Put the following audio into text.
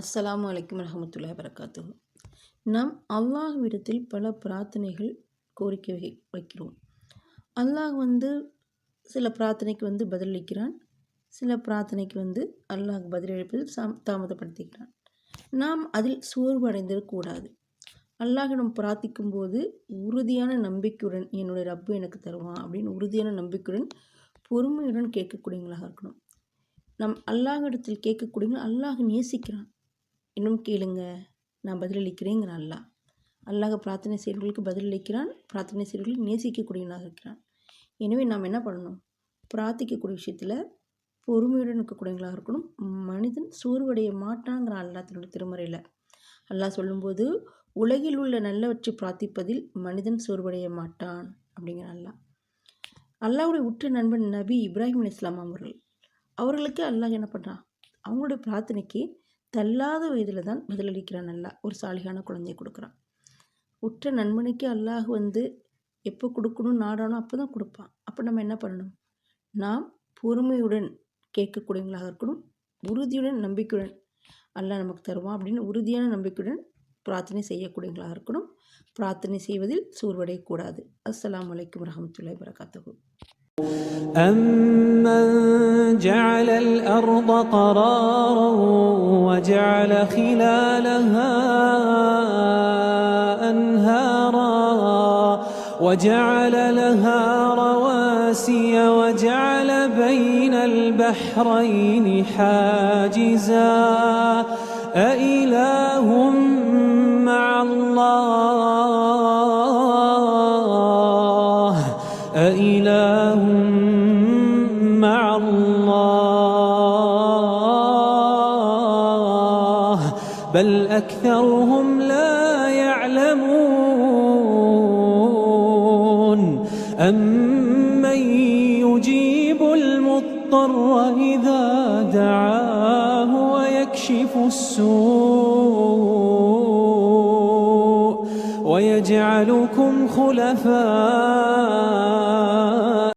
அஸ்லாம் அலைக்கும் வரமத்துல்லா வரகாத்து நாம் அல்லாஹ்விடத்தில் பல பிரார்த்தனைகள் கோரிக்கை வை வைக்கிறோம். அல்லாஹ் வந்து சில பிரார்த்தனைக்கு வந்து பதிலளிக்கிறான் சில பிரார்த்தனைக்கு வந்து அல்லாஹ் பதிலளிப்பதில் சாம் தாமதப்படுத்துகிறான் நாம் அதில் சோர்வு அடைந்திடக்கூடாது அல்லாஹிடம் பிரார்த்திக்கும் போது உறுதியான நம்பிக்கையுடன் என்னுடைய ரப்பு எனக்கு தருவான் அப்படின்னு உறுதியான நம்பிக்கையுடன் பொறுமையுடன் கேட்கக்கூடியவங்களாக இருக்கணும். நம் அல்லாஹிடத்தில் கேட்கக்கூடியவங்க அல்லாஹ் நேசிக்கிறான். இன்னும் கேளுங்க. நான் பதிலளிக்கிறேங்க அல்லாஹ். அல்லாஹ் பிரார்த்தனை செய்கிறவர்களுக்கு பதிலளிக்கிறான். பிரார்த்தனை செய்கிறவர்களுக்கு நேசிக்கக்கூடியவனாக இருக்கிறான். எனவே நாம் என்ன பண்ணணும்? பிரார்த்திக்கக்கூடிய விஷயத்தில் பொறுமையுடன் இருக்கக்கூடியவங்களாக இருக்கணும். மனிதன் சோர்வடைய மாட்டாங்கிற அல்லாஹ் தன்னுடைய திருமறையில். அல்லாஹ் சொல்லும்போது உலகில் உள்ள நல்லவற்றை பிரார்த்திப்பதில் மனிதன் சோர்வடைய மாட்டான் அப்படிங்கிற அல்லாஹ். அல்லாவுடைய உற்ற நண்பன் நபி இப்ராஹிம் இஸ்லாம் அவர்கள். அவர்களுக்கு அல்லாஹ் என்ன பண்ணுறான் அவங்களுடைய பிரார்த்தனைக்கு தள்ளாத வயதில் தான் பதிலளிக்கிறான் அல்லாஹ் ஒரு சாலிகான குழந்தையை கொடுக்குறான் உற்ற நண்பனுக்கு அல்லாஹ் வந்து எப்போ கொடுக்கணும் நாடானோ அப்போ தான் கொடுப்பான் அப்போ நம்ம என்ன பண்ணணும் நாம் பொறுமையுடன் கேட்கக்கூடியவங்களாக இருக்கணும் உறுதியுடன் நம்பிக்கையுடன் அல்லாஹ் நமக்கு தருவான் அப்படின்னு உறுதியான நம்பிக்கையுடன் பிரார்த்தனை செய்யக்கூடியவங்களாக இருக்கணும் பிரார்த்தனை செய்வதில் சோர்வடையக்கூடாது அஸ்ஸலாமு அலைக்கும் வரஹமத்துல்லாஹி வரகாத்துஹு أَمَّن جَعَلَ الْأَرْضَ قَرَارًا وَجَعَلَ خِلَالَهَا أَنْهَارًا وَجَعَلَ لَهَا رَوَاسِيَ وَجَعَلَ بَيْنَ الْبَحْرَيْنِ حَاجِزًا أَإِلَٰهٌ مَّعَ اللَّهِ أإله مع الله بل أكثرهم لا يعلمون. أمن يجيب المضطر إذا دعاه ويكشف السوء ويجعلكم خلفاء.